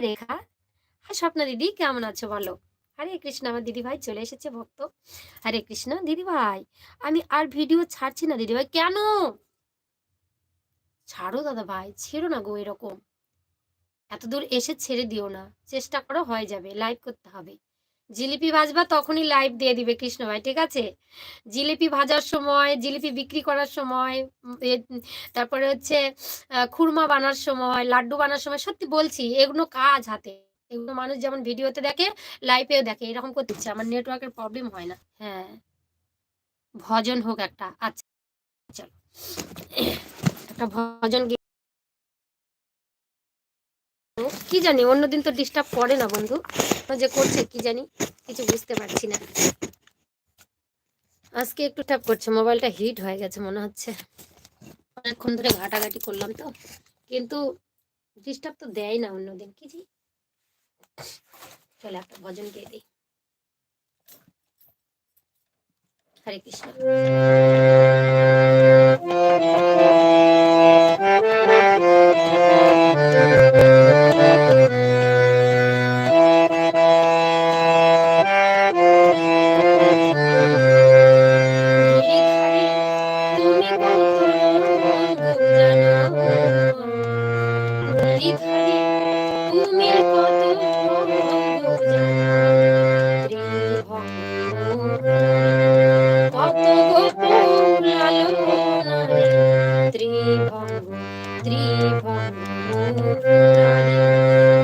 রেখা। হ্যাঁ স্বপ্না দিদি, কেমন আছো বলো? হরে কৃষ্ণ, আমার দিদিভাই চলে এসেছে ভক্ত। হরে কৃষ্ণ, দিদিভাই। আমি আর ভিডিও ছাড়ছি না দিদিভাই, কেন? ছাড়ো দাদা ভাই ছেড়ো না গো এরকম। এতদূর এসে ছেড়ে দিও না, চেষ্টা করো, হয়ে যাবে লাইভ করতে হবে। জিলিপি ভাজবা তখনই লাইভ দিয়ে দিবে কৃষ্ণ ভাই, ঠিক আছে? জিলিপি ভাজার সময়, জিলিপি বিক্রি করার সময় তারপরে হচ্ছে খুরমা বানার সময়, লাড্ডু বানার সময়, সত্যি বলছি, এগুলো কাজ হাতে। এগুলো মানুষ যেমন ভিডিওতে দেখে লাইভেও দেখে, এরকম করতে ইচ্ছে, আমার নেটওয়ার্কের প্রবলেম হয় না। হ্যাঁ। ভজন হোক একটা আচ্ছা চলো। একটা ভজন কি জানি, অন্যদিন তো ডিস্টার্ব করে না বন্ধু। যে করছে, কি জানি, কিছু বুঝতে পারছি না। আজকে একটু ট্যাপ করছে, মোবাইলটা হিট হয়ে গেছে মনে হচ্ছে। অনেকক্ষণ ধরে ঘাটাঘাটি করলাম তো। কিন্তু ডিস্টার্ব তো দেয় না অন্যদিন, কি জি চলে একটা ভজন গিয়ে দিই। হরে কৃষ্ণ।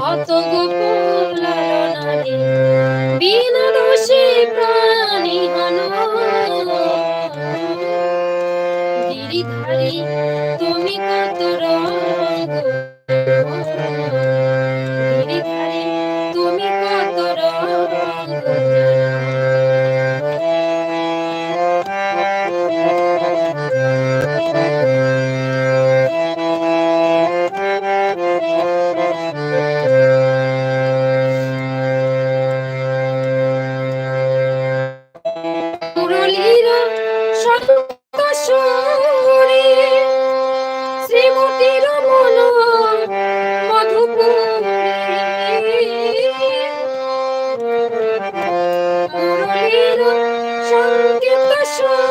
কত তুমি কত রঙ সন্তোষরে। শ্রীমতীর মন মুরলীর সংগীত সুরে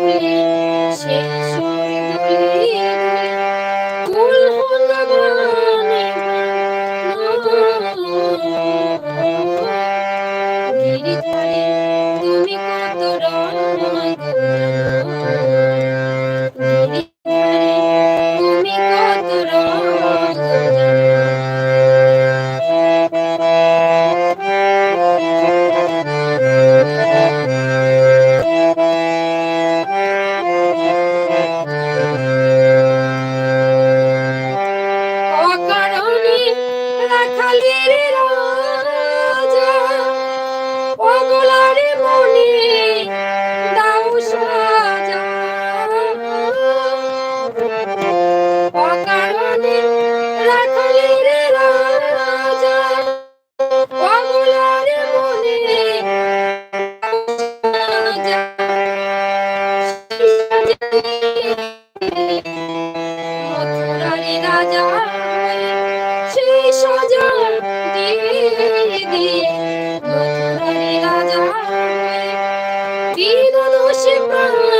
কোলে সে সাজার সেই সাজার দিয়ে দিয়ে নতুন রাজার বিনোদ সে প্রাণ